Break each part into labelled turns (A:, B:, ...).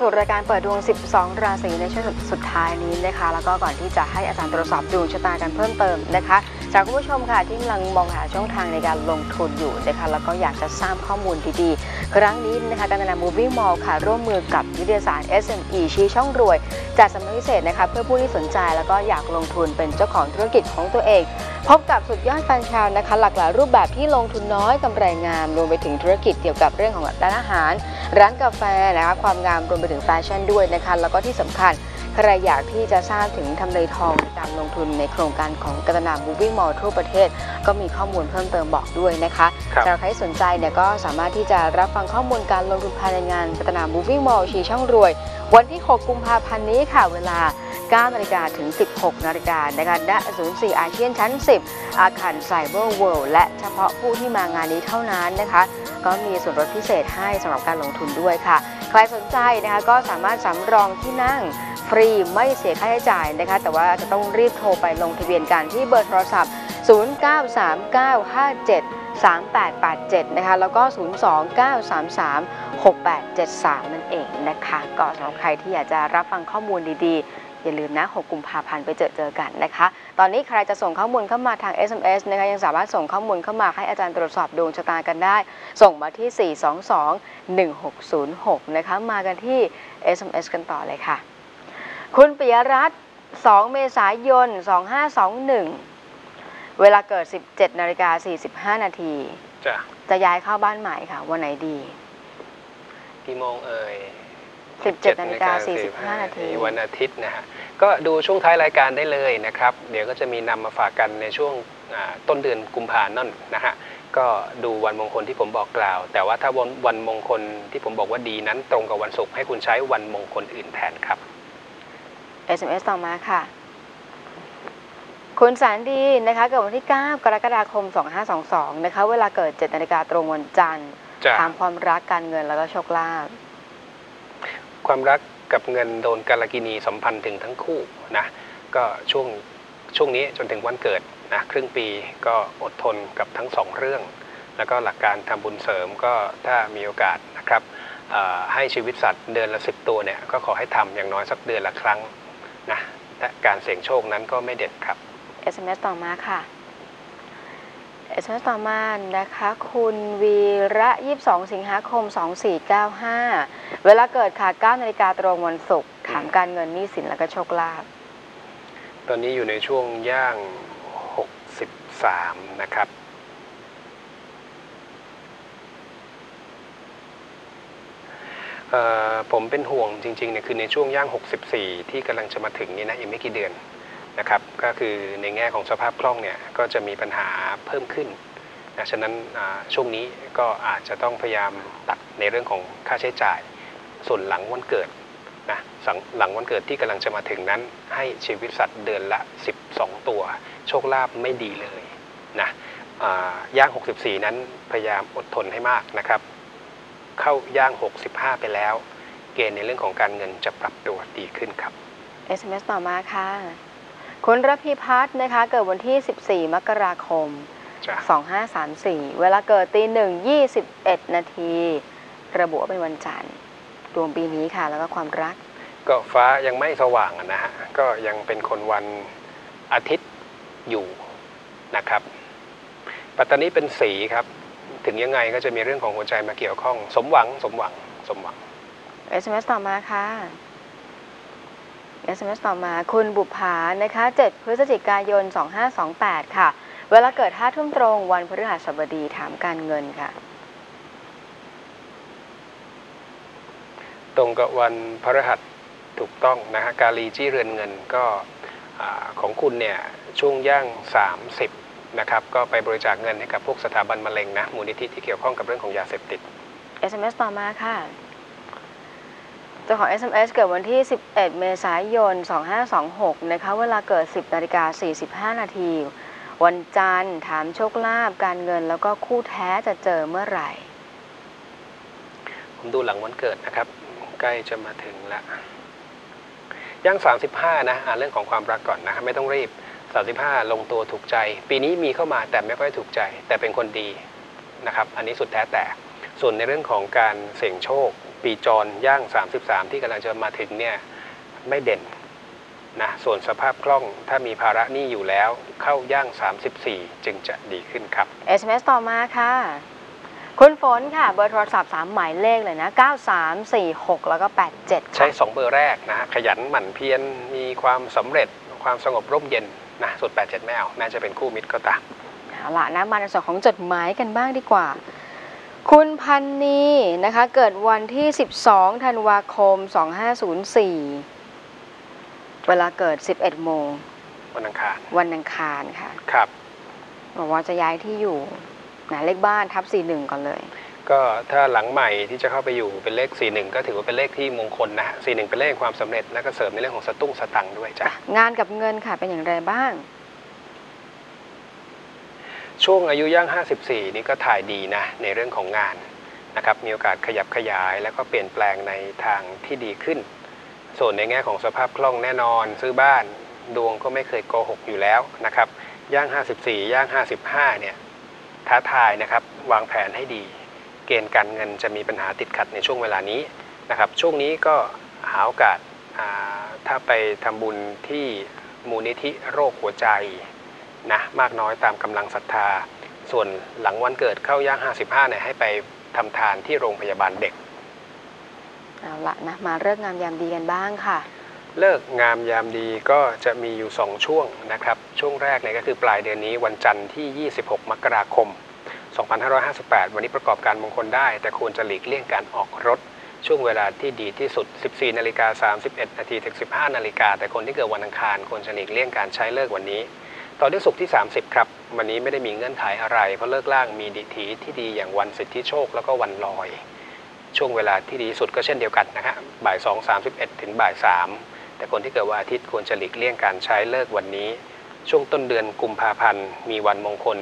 A: สู่รายการเปิดดวง 12 ราศีในช่วงสุดท้ายนี้นะคะ แล้วก็ก่อนที่จะให้อาจารย์ตรวจสอบดวงชะตากันเพิ่มเติมนะคะากคุณผู้ชมค่ะที่กำลังมองหาช่องทางในการลงทุนอยู่นะคะแล้วก็อยากจะทราบข้อมูลดีๆ ครั้งนี้นะคะการนา Moving Mall ค่ะ ร่วมมือกับวิทยาศาสตร์ SME ชี้ช่องรวย จัดสำนักพิเศษนะคะเพื่อผู้ที่สนใจแล้วก็อยากลงทุนเป็นเจ้าของธุรกิจของตัวเอง พบกับสุดยอดแฟนชาวนะคะ หลากหลายรูปแบบที่ลงทุนน้อยกำไรงามรวมไปถึงธุรกิจเกี่ยวกับเรื่องของร้านอาหาร ร้านกาแฟนะคะความงามรวมไปถึงแฟชั่นด้วยนะคะแล้วก็ที่สำคัญ ใครอยากที่จะทราบถึงทำเลทองในการลงทุนในโครงการของกัตนา Moving Mall ทั่วประเทศ ก็มีข้อมูลเพิ่มเติมบอกด้วยนะคะ
B: ครับ
A: สำหรับใครที่สนใจเนี่ยก็สามารถที่จะรับฟังข้อมูลการลงทุนภายในงานกัตนา Moving Mall ชีช่องรวย วันที่ 6 กุมภาพันธ์นี้ค่ะเวลา9นาฬิกาถึง 16 นาฬิกานะคะณศูนย์4อาเซียนชั้น 10 อาคารไซเบอร์เวิลด์และเฉพาะผู้ที่มางานนี้เท่านั้นนะคะ ก็มีส่วนลดพิเศษให้สำหรับการลงทุนด้วยค่ะ ใครสนใจนะคะก็สามารถสำรองที่นั่ง ฟรีไม่เสียค่าใช้จ่ายนะคะ แต่ว่าจะต้องรีบโทรไปลงทะเบียนกันที่เบอร์โทรศัพท์ 0939573887 นะคะ แล้วก็ 029336873 นั่นเองนะคะ ก็สำหรับใครที่อยากจะรับฟังข้อมูลดีๆ อย่าลืมนะ 6 กุมภาพันธ์ไปเจอเจอกันนะคะ ตอนนี้ใครจะส่งข้อมูลเข้ามาทาง SMS นะคะ ยังสามารถส่งข้อมูลเข้ามาให้อาจารย์ตรวจสอบดวงชะตากันได้ ส่งมาที่ 422-1606 นะคะ มากันที่ SMS กันต่อเลยค่ะ คุณปิยรัตน์2 เมษายน 2521 เวลาเกิด 17นาฬิกา45 นาที
B: จ้ะ
A: จะย้ายเข้าบ้านใหม่ค่ะ วันไหนดี
B: กี่โมงเอ่ย
A: 17นาฬิกา45 นาที
B: วันอาทิตย์นะฮะ ก็ดูช่วงท้ายรายการได้เลยนะครับ เดี๋ยวก็จะมีนำมาฝากกันในช่วงอ่าต้นเดือนกุมภาพันธ์นั่นนะฮะ ก็ดูวันมงคลที่ผมบอกกล่าว แต่ว่าถ้าวันวันมงคลที่ผมบอกว่าดีนั้นตรงกับวันศุกร์ให้คุณใช้วันมงคลอื่นแทนครับ
A: SMS ต่อมาค่ะ คุณสารดีนะคะเกิดวันที่ 9 กรกฎาคม 2522 นะคะ เวลาเกิด7นาฬิกาตรงวันจันทร์
B: จะ
A: ถามความรักการเงินแล้วก็โชคลาภ
B: ความรักกับเงินโดนกาลกินีสัมพันธ์ถึงทั้งคู่นะก็ช่วงช่วงนี้จนถึงวันเกิดนะครึ่งปีก็อดทนกับทั้งสองเรื่อง แล้วก็หลักการทำบุญเสริมก็ถ้ามีโอกาสนะครับเอ่อให้ชีวิตสัตว์เดือนละสิบตัวเนี่ยก็ขอให้ทำอย่างน้อยสักเดือนละครั้ง นะและการเสี่ยงโชคนั้นก็ไม่เด็ดครับ
A: SMS ต่อมาค่ะ SMS ต่อมานะคะ คุณวีระ 22 สิงหาคม 2495 เวลาเกิดค่ะ9นาฬิกาตรงวันศุกร์ถามการเงินหนี้สินแล้วก็โชคลาภ
B: ตอนนี้อยู่ในช่วงย่าง 63 นะครับ เอ่อ ผมเป็นห่วงจริงๆเนี่ยคือในช่วงย่าง 64 ที่กำลังจะมาถึงนี่นะอีกไม่กี่เดือนนะครับก็คือในแง่ของสภาพคล่องเนี่ยก็จะมีปัญหาเพิ่มขึ้นนะฉะนั้นช่วงนี้ก็อาจจะต้องพยายามตัดในเรื่องของค่าใช้จ่าย ส่วนหลังวันเกิดนะหลังวันเกิดที่กำลังจะมาถึงนั้น ให้ชีวิตสัตว์เดือนละ 12 ตัว โชคลาภไม่ดีเลยนะย่าง 64 นั้นพยายามอดทนให้มากนะครับ เข้าย่าง 65 ไปแล้ว เกณฑ์ในเรื่องของการเงินจะปรับตัวดีขึ้นครับ
A: SMS ต่อมาค่ะ คุณรพีพัฒน์นะคะ เกิดวันที่ 14 มกราคม
B: จ้ะ
A: 2534 เวลาเกิดตีหนึ่ง21 นาที ระบุว่าเป็นวันจันทร์รวมปีนี้ค่ะ แล้วก็ความรัก
B: ก็ฟ้ายังไม่สว่างอะนะฮะ ก็ยังเป็นคนวันอาทิตย์อยู่นะครับ ปัตตานีเป็นสีครับ ถึงยังไงก็จะมีเรื่องของหัวใจมาเกี่ยวข้อง สมหวังสมหวังสมหวัง
A: SMS ต่อมาค่ะ SMS ต่อมาคุณบุภานะคะ 7 พฤศจิกายน 2528 ค่ะ เวลาเกิด5ทุ่มตรงวันพฤหัสบดีถามการเงินค่ะ
B: ตรงกับวันพฤหัสถูกต้องนะฮะกาลีจี้เรือนเงินก็อาของคุณเนี่ยช่วงย่าง 30 นะครับก็ไปบริจาคเงินให้กับพวกสถาบันมะเร็งนะมูลนิธิที่เกี่ยวข้องกับเรื่องของยาเสพติด
A: SMS ต่อมาค่ะเจ้าของ SMS เกิดวันที่ 11 เมษายน 2526 นะคะ เวลาเกิด 10นาฬิกา45 นาที วันจันทร์ถามโชคลาภการเงินแล้วก็คู่แท้จะเจอเมื่อไหร่
B: ผมดูหลังวันเกิดนะครับ ใกล้จะมาถึงแล้วย่าง 35 นะอ่านเรื่องของความรักก่อนนะครับไม่ต้องรีบ 35 ลงตัวถูกใจ ปีนี้มีเข้ามาแต่ไม่ค่อยถูกใจ แต่เป็นคนดีนะครับอันนี้สุดแท้แต่ ส่วนในเรื่องของการเสี่ยงโชคปปีจรย่าง 33 ที่กำลังจะมาถึงเนี่ยไม่เด่นนะส่วนสภาพคล่องถ้ามีภาระหนี้อยู่แล้วเข้าย่าง 34 จึงจะดีขึ้นครับ
A: SMS ต่อมาค่ะ คุณฝนค่ะ เบอร์โทรศัพท์ 3 หมายเลขเลยนะ 9346 แล้วก็ 87
B: ใช้ 2 เบอร์แรกนะขยันหมั่นเพียรมีความสำเร็จความสงบร่มเย็น นะส่วน87ไม่เอาน่าจะเป็นคู่มิตรก็ตาม
A: เอาละนะมาในส่วนของจดหมายกันบ้างดีกว่า คุณพันนีนะคะ เกิดวันที่ 12 ธันวาคม 2504 เวลาเกิด 11 โมง
B: วันอังคาร
A: วันอังคารค่ะ
B: ครับ
A: บอกว่าจะย้ายที่อยู่นะเลขบ้านทับ 41 ก่อนเลย
B: ก็ถ้าหลังใหม่ที่จะเข้าไปอยู่เป็นเลข 41 ก็ถือว่าเป็นเลขที่มงคลนะฮะ41 เป็นเลขความสำเร็จและก็เสริมในเรื่องของสตุ้งสตังค์ด้วยจ้ะ
A: งานกับเงินค่ะเป็นอย่างไรบ้าง
B: ช่วงอายุย่าง 54 นี่ก็ถ่ายดีนะ ในเรื่องของงานนะครับ มีโอกาสขยับขยาย แล้วก็เปลี่ยนแปลงในทางที่ดีขึ้น ส่วนในแง่ของสภาพคล่องแน่นอน ซื้อบ้านดวงก็ไม่เคยโกหกอยู่แล้วนะครับ ย่าง 54 ย่าง 55 เนี่ยท้าทายนะครับ วางแผนให้ดี เกณฑ์การเงินจะมีปัญหาติดขัดในช่วงเวลานี้นะครับ ช่วงนี้ก็หาโอกาสอ่าถ้าไปทำบุญที่มูลนิธิโรคหัวใจนะมากน้อยตามกำลังศรัทธา ส่วนหลังวันเกิดเข้าย่าง 55เนี่ยให้ไปทำทานที่โรงพยาบาลเด็ก
A: เอาละนะมาเลิกษ์งามยามดีกันบ้างค่ะ
B: เลิกงามยามดีก็จะมีอยู่ 2 ช่วงนะครับ ช่วงแรกเนี่ยก็คือปลายเดือนนี้วันจันทร์ที่ 26 มกราคม 2558 วันนี้ประกอบการมงคลได้ แต่ควรจะหลีกเลี่ยงการออกรถ ช่วงเวลาที่ดีที่สุด 14 นาฬิกา 31 นาทีถึง 15 นาฬิกา แต่คนที่เกิดวันอังคารควรจะหลีกเลี่ยงการใช้เลิกวันนี้ ต่อด้วยศุกร์ที่ 30 ครับ วันนี้ไม่ได้มีเงื่อนไขอะไร เพราะเลิกล่างมีดิถีที่ดีอย่างวันสิทธิโชคแล้วก็วันลอย ช่วงเวลาที่ดีสุดก็เช่นเดียวกันนะฮะบ่าย 2 31 ถึงบ่าย 3 แต่คนที่เกิดวันอาทิตย์ควรจะหลีกเลี่ยงการใช้เลิกวันนี้ ช่วงต้นเดือนกุมภาพันธ์มีวันมงคล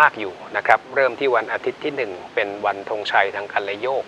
B: มากอยู่นะครับเริ่มที่วันอาทิตย์ที่ 1 เป็นวันธงชัยทางกันและโยก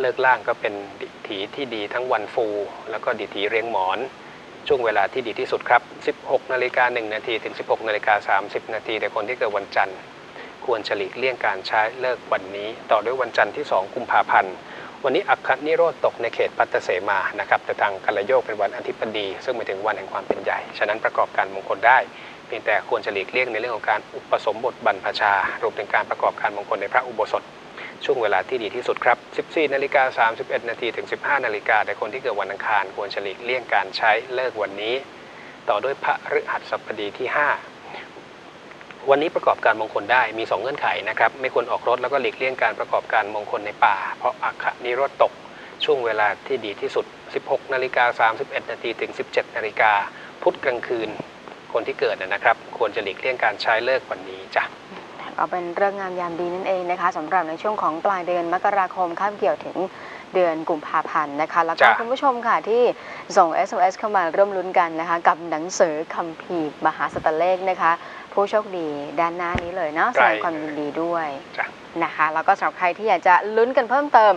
B: เลิกล่างก็เป็นดิถีที่ดีทั้งวันฟู แล้วก็ดิถีเรียงหมอน ช่วงเวลาที่ดีที่สุดครับ 16นาฬิกา1นาทีถึง 16นาฬิกา30นาทีแต่คนที่เกิดวันจันทร์ ควรจะหลีกเลี่ยงการใช้เลิกวันนี้ ต่อด้วยวันจันทร์ที่ 2 กุมภาพันธ์วันนี้อัคนิโรธตกในเขตปัตตเสมานะครับแต่ทางกัลโยกเป็นวันอธิบดี ซึ่งหมายถึงวันแห่งความเป็นใหญ่ ฉะนั้นประกอบการมงคลได้ เพียงแต่ควรจะหลีกเลี่ยงในเรื่องของการอุปสมบทบรรพชารวมถึงการประกอบการมงคลในพระอุโบสถ ช่วงเวลาที่ดีที่สุดครับ 14 นาฬิกา 31 นาทีถึง 15 นาฬิกาแต่คนที่เกิดวันอังคาร ควรจะหลีกเลี่ยงการใช้เลิกวันนี้ ต่อด้วยพระฤหัสบดีที่ 5วันนี้ประกอบการมงคลได้มี 2 เงื่อนไขนะครับ ไม่ควรออกรถแล้วก็หลีกเลี่ยงการประกอบการมงคลในป่า เพราะอัคคนิโรธตก ช่วงเวลาที่ดีที่สุด 16 นาฬิกา 31 นาทีถึง 17 นาฬิกาพุธกลางคืน คนที่เกิดนะนะครับ ควรจะหลีกเลี่ยงการใช้เลิกวันนี้จ้ะ
A: ก็เป็นเรื่องงามยามดีนั่นเองนะคะสำหรับในช่วงของปลายเดือนมกราคมข้ามเกี่ยวถึงเดือนกุมภาพันธ์นะคะ แล้วก็
B: จ้ะ
A: คุณผู้ชมค่ะที่ส่ง SMS เข้ามาร่วมลุ้นกันนะคะ กับหนังสือคัมภีร์มหาสตเลขนะคะ ผู้โชคดีด้านหน้านี้เลยเนาะแสดงความยินดีด้วย
B: จ้ะ
A: นะคะแล้วก็สำหรับใครที่อยากจะลุ้นกันเพิ่มเติม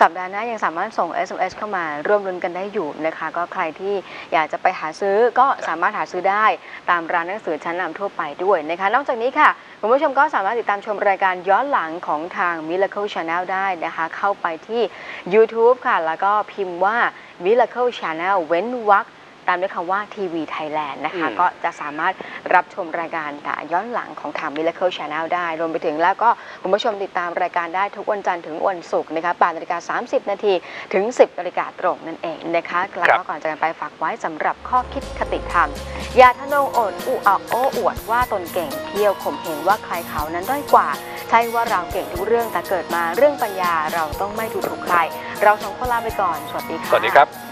A: สัปดาห์หน้ายังสามารถส่ง SMS เข้ามาร่วมลุ้นกันได้อยู่นะคะก็ใครที่อยากจะไปหาซื้อก็สามารถหาซื้อได้ตามร้านหนังสือชั้นนำทั่วไปด้วยนะคะ นอกจากนี้ค่ะคุณผู้ชมก็สามารถติดตามชมรายการย้อนหลังของทาง Miracle Channel ได้นะคะ เข้าไปที่ YouTube ค่ะ แล้วก็พิมพ์ว่า Miracle Channel เว้นวรรค ตามด้วยคำว่าทีวีไทยแลนด์นะคะ
B: อืม
A: ก็จะสามารถรับชมรายการย้อนหลังของทาง Miracle Channel ได้ รวมไปถึงแล้วก็คุณผู้ชมติดตามรายการได้ทุกวันจันทร์ถึงวันศุกร์นะคะ8นาฬิกา 30 นาทีถึง 10นาฬิกาตรงนั่นเองนะคะแล้วก็ก่อนจากกันไปฝากไว้สำหรับข้อคิดคติธรรม อย่าทะนงโอดอุอักโอ้อวดว่าตนเก่งเที่ยวข่มเหงว่าใครเขานั้นด้อยกว่าใช่ว่าเราเก่งทุกเรื่องแต่เกิดมาเรื่องปัญญาเราต้องไม่ดูถูกใคร เราสองคนลาไปก่อน สวัสดีค่ะ
B: สวัสดีครับ